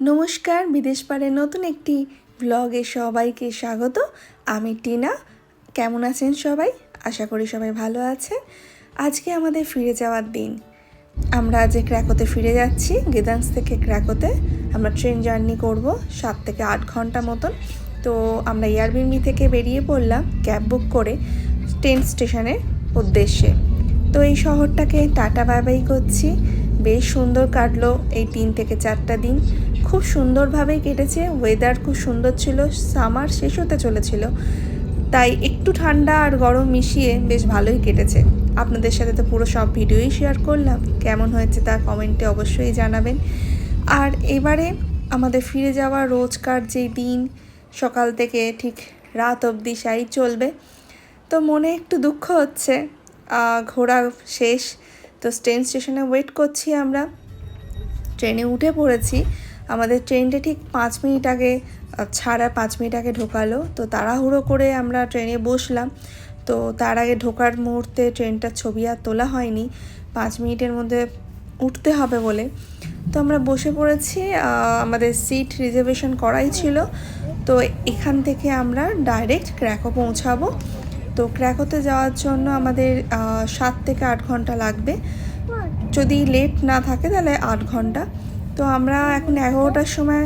নমস্কার, বিদেশ পাড়ের নতুন একটি ব্লগে সবাইকে স্বাগত। আমি টিনা। কেমন আছেন সবাই? আশা করি সবাই ভালো আছেন আজকে আমাদের ফিরে যাওয়ার দিন। আমরা আজ ক্র্যাকোতে ফিরে যাচ্ছি, গেদান্স থেকে ক্র্যাকোতে, আমরা ট্রেন জার্নি করব সাত থেকে আট ঘণ্টা মতন। তো আমরা এয়ারবিনবি থেকে বেরিয়ে পড়লাম, ক্যাব বুক করে ট্রেন স্টেশনের উদ্দেশ্যে। তো এই শহরটাকে টাটা বাই করছি। বেশ সুন্দর কাটলো এই তিন থেকে চারটা দিন। খুব সুন্দরভাবেই কেটেছে। ওয়েদার খুব সুন্দর ছিল। সামার শেষ হতে চলেছিল। তাই একটু ঠান্ডা আর গরম মিশিয়ে বেশ ভালোই কেটেছে। আপনাদের সাথে তো পুরো সব ভিডিওই শেয়ার করলাম। কেমন হয়েছে তা কমেন্টে অবশ্যই জানাবেন। আর এবারে আমাদের ফিরে যাওয়া রোজকার যে দিন, সকাল থেকে ঠিক রাত অবধি সাই চলবে। তো মনে একটু দুঃখ হচ্ছে। ঘোরা শেষ। তো ট্রেন স্টেশনে ওয়েট করছি আমরা। ট্রেনে উঠে পড়েছি। আমাদের ট্রেনটা ঠিক পাঁচ মিনিট আগে ছাড়া পাঁচ মিনিট আগে ঢোকালো। তো তাড়াহুড়ো করে আমরা ট্রেনে বসলাম। তো তার আগে ঢোকার মুহূর্তে ট্রেনটার ছবি আর তোলা হয়নি। পাঁচ মিনিটের মধ্যে উঠতে হবে বলে। তো আমরা বসে পড়েছি আমাদের সিট রিজার্ভেশন করাই ছিল। তো এখান থেকে আমরা ডাইরেক্ট ক্র্যাকো পৌঁছাবো। তো ক্র্যাকোতে যাওয়ার জন্য আমাদের সাত থেকে আট ঘণ্টা লাগবে। যদি লেট না থাকে তাহলে আট ঘণ্টা। তো আমরা এখন এগারোটার সময়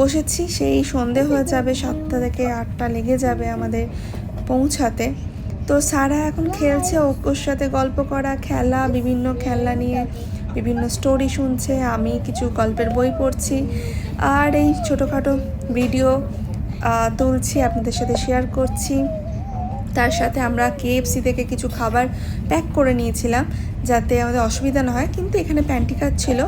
বসেছি, সেই সন্ধে হয়ে যাবে, সাতটা থেকে আটটা লেগে যাবে আমাদের পৌঁছাতে। তো সারা এখন খেলছে ওর সাথে গল্প করা, খেলা, বিভিন্ন খেলনা নিয়ে বিভিন্ন স্টোরি শুনছে, আমি কিছু গল্পের বই পড়ছি, আর এই ছোটোখাটো ভিডিও তুলছি, আপনাদের সাথে শেয়ার করছি। তার সাথে আমরা কেএফসি থেকে কিছু খাবার প্যাক করে নিয়েছিলাম, যাতে আমাদের অসুবিধা না হয়। কিন্তু এখানে প্যান্টি কার্ড ছিল,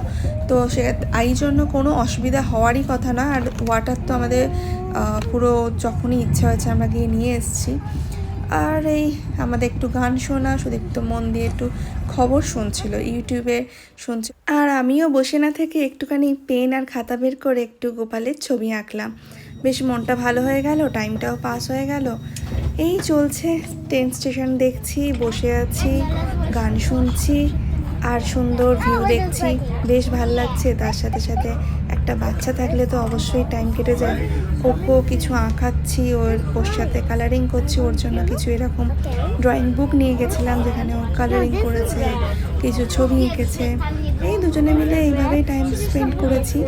তো সে এই জন্য কোনো অসুবিধা হওয়ারই কথা না। আর ওয়াটার তো আমাদের পুরো যখনই ইচ্ছা হয়েছে আমরা গিয়ে নিয়ে এসেছি। আর এই আমাদের একটু গান শোনা, শুধু একটু মন দিয়ে একটু খবর শুনছিল ইউটিউবে শুনছে। আর আমিও বসে না থেকে একটুখানি পেন আর খাতা বের করে একটু গোপালের ছবি আঁকলাম। বেশ মনটা ভালো হয়ে গেল টাইমটাও পাস হয়ে গেল। এই চলছে ট্রেন স্টেশন দেখছি, বসে আছি, গান শুনছি, আর সুন্দর ভিউ দেখছি। বেশ ভালো লাগছে, তার সাথে সাথে একটা বাচ্চা থাকলে তো অবশ্যই টাইম কেটে যায়। ওকেও কিছু আঁকাচ্ছি, ওর ওর সাথে কালারিং করছি, ওর জন্য কিছু এরকম ড্রয়িং বুক নিয়ে গেছিলাম, যেখানে ও কালারিং করেছে, কিছু ছবি এঁকেছে। এই দুজনে মিলে এইভাবেই টাইম স্পেন্ড করেছি।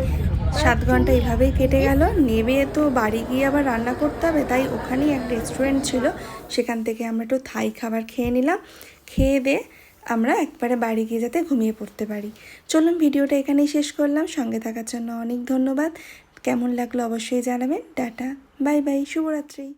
সাত ঘণ্টা এইভাবেই কেটে গেল। নেবে তো বাড়ি গিয়ে আবার রান্না করতে হবে, তাই ওখানেই এক রেস্টুরেন্ট ছিল। সেখান থেকে আমরা একটু থাই খাবার খেয়ে নিলাম। খেয়ে দিয়ে আমরা একবারে বাড়ি গিয়ে যাতে ঘুমিয়ে পড়তে পারি। চলুন ভিডিওটা এখানেই শেষ করলাম। সঙ্গে থাকার জন্য অনেক ধন্যবাদ। কেমন লাগল অবশ্যই জানাবেন। টাটা, বাই বাই, শুভরাত্রি।